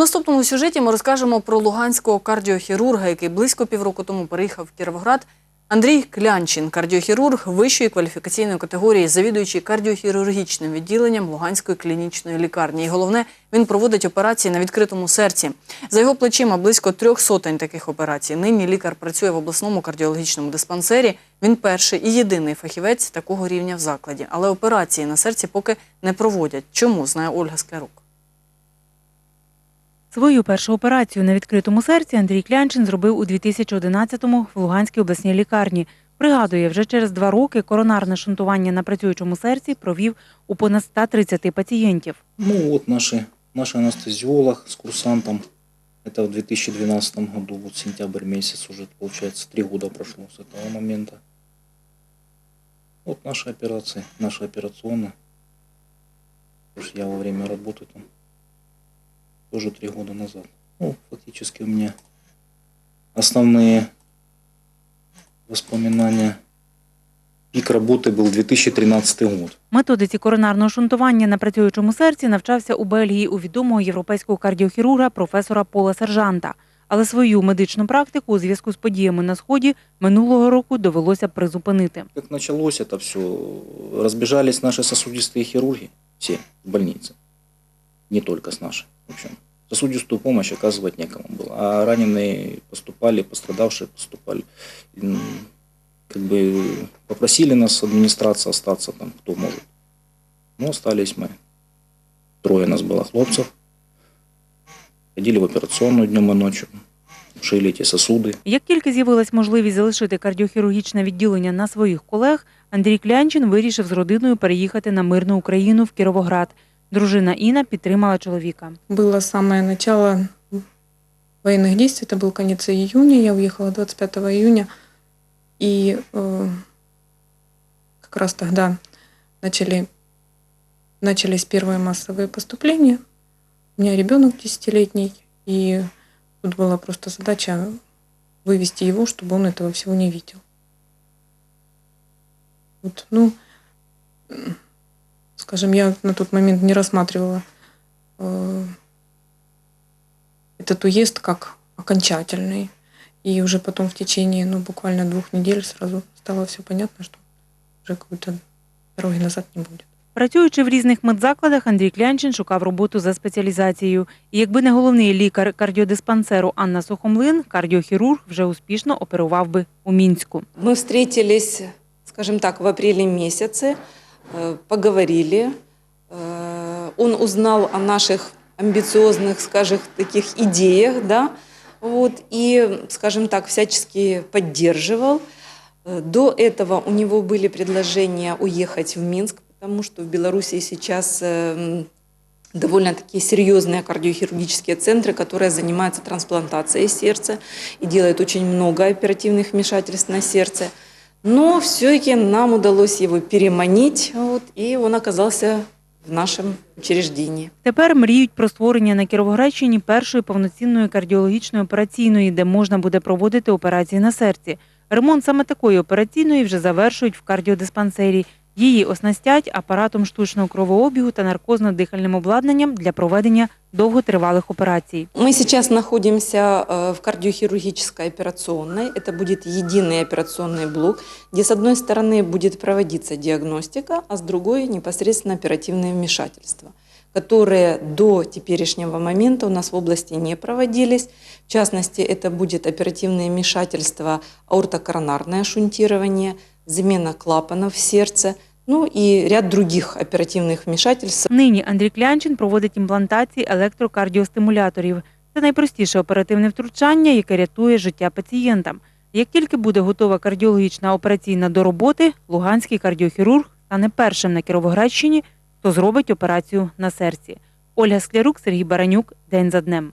наступному сюжеті ми розкажемо про луганського кардіохірурга, який близько півроку тому переїхав в Кіровоград. Андрій Клянчин, кардіохірург вищої кваліфікаційної категорії, завідуючий кардіохірургічним відділенням Луганської клінічної лікарні. І головне, він проводить операції на відкритому серці. За його плечима близько трьох сотень таких операцій. Нині лікар працює в обласному кардіологічному диспансері. Він перший і єдиний фахівець такого рівня в закладі. Але операції на серці поки не проводять. Чому знає Ольга Склярук? Свою першу операцію на відкритому серці Андрій Клянчин зробив у 2011-му в Луганській обласній лікарні. Пригадує, вже через два роки коронарне шунтування на працюючому серці провів у понад 130 пацієнтів. Ну вот наши, наш анестезиолог с курсантом, это в 2012 году, вот сентябрь месяц уже, получается, три года прошло с этого момента. Вот наши операции, наша операционная. Потому что я во время работы там тоже три года назад. Ну, фактически у меня основные воспоминания. Пик работы был 2013 год. Методиці коронарного шунтування на працюючому серці навчався у Бельгії у відомого європейського кардіохірурга професора Пола Сержанта. Але свою медичну практику у зв'язку з подіями на сході минулого року довелося призупинити. Как началось это все, разбежались наши сосудистые хирурги, все в больнице. Не только с нашей. В общем, сосудистую помощь оказывать некому было. А раненые поступали, пострадавшие поступали. М, Как бы попросили нас администрация остаться там, кто может. Ну, остались мы. Трое нас было хлопцев. Ходили в операционную днем и ночью. Шили эти сосуды. Як тільки з'явилась можливість залишити кардіохірургічне відділення на своїх колег, Андрій Клянчин вирішив з родиною переїхати на мирну Україну в Кіровоград. Дружина Інна підтримала чоловіка. Было самое начало военных действий, это был конец июня, я уехала 25 июня, и э, как раз тогда начали, начались первые массовые поступления. У меня ребенок десятилетний, и тут была просто задача вывести его, чтобы он этого всего не видел. Вот, ну, м, скажем, я на тот момент не рассматривала э, этот уезд как окончательный. И уже потом в течение, ну, буквально двух недель сразу стало все понятно, что уже какой-то дороги назад не будет. Працюючи в різних медзакладах, Андрій Клянчин шукав роботу за спеціалізацією. І якби не головний лікар кардіодиспансеру Анна Сухомлин, кардіохірург вже успішно оперував би у Мінську. Мы встретились, скажем так, в апреле месяце, э, Поговорили. Э, Он узнал о наших амбициозных, скажем, таких идеях, да, вот, и, скажем так, всячески поддерживал. Э, До этого у него были предложения уехать в Минск, потому что в Беларуси сейчас э, довольно-таки серьезные кардиохирургические центры, которые занимаются трансплантацией сердца и делают очень много оперативных вмешательств на сердце. Но все-таки нам удалось его переманить, вот, и он оказался в нашем учреждении. Тепер мріють про створення на Кіровоградщині першої повноцінної кардіологічної операційної, де можна буде проводити операції на серці. Ремонт саме такої операційної вже завершують в кардіодиспансері. Її оснастять апаратом штучного кровообігу та наркозно-дихальним обладнанням для проведення довготривалих операцій. Мы сейчас находимся э, в кардиохирургической операционной. Это будет единый операционный блок, где с одной стороны будет проводиться диагностика, а с другой непосредственно оперативные вмешательства, которые до теперешнего момента у нас в области не проводились. В частности, это будет оперативное вмешательство аортокоронарное шунтирование, замена клапанов в сердце, ну и ряд других оперативных вмешательств, Нині Андрій Клянчин проводить імплантації електрокардіостимуляторів. Це найпростіше оперативне втручання, яке рятує життя пацієнтам. Як тільки буде готова кардіологічна операційна до роботи, луганський кардіохірург стане першим на Кіровоградщині, хто зробить операцію на серці. Ольга Склярук, Сергій Баранюк. День за днем.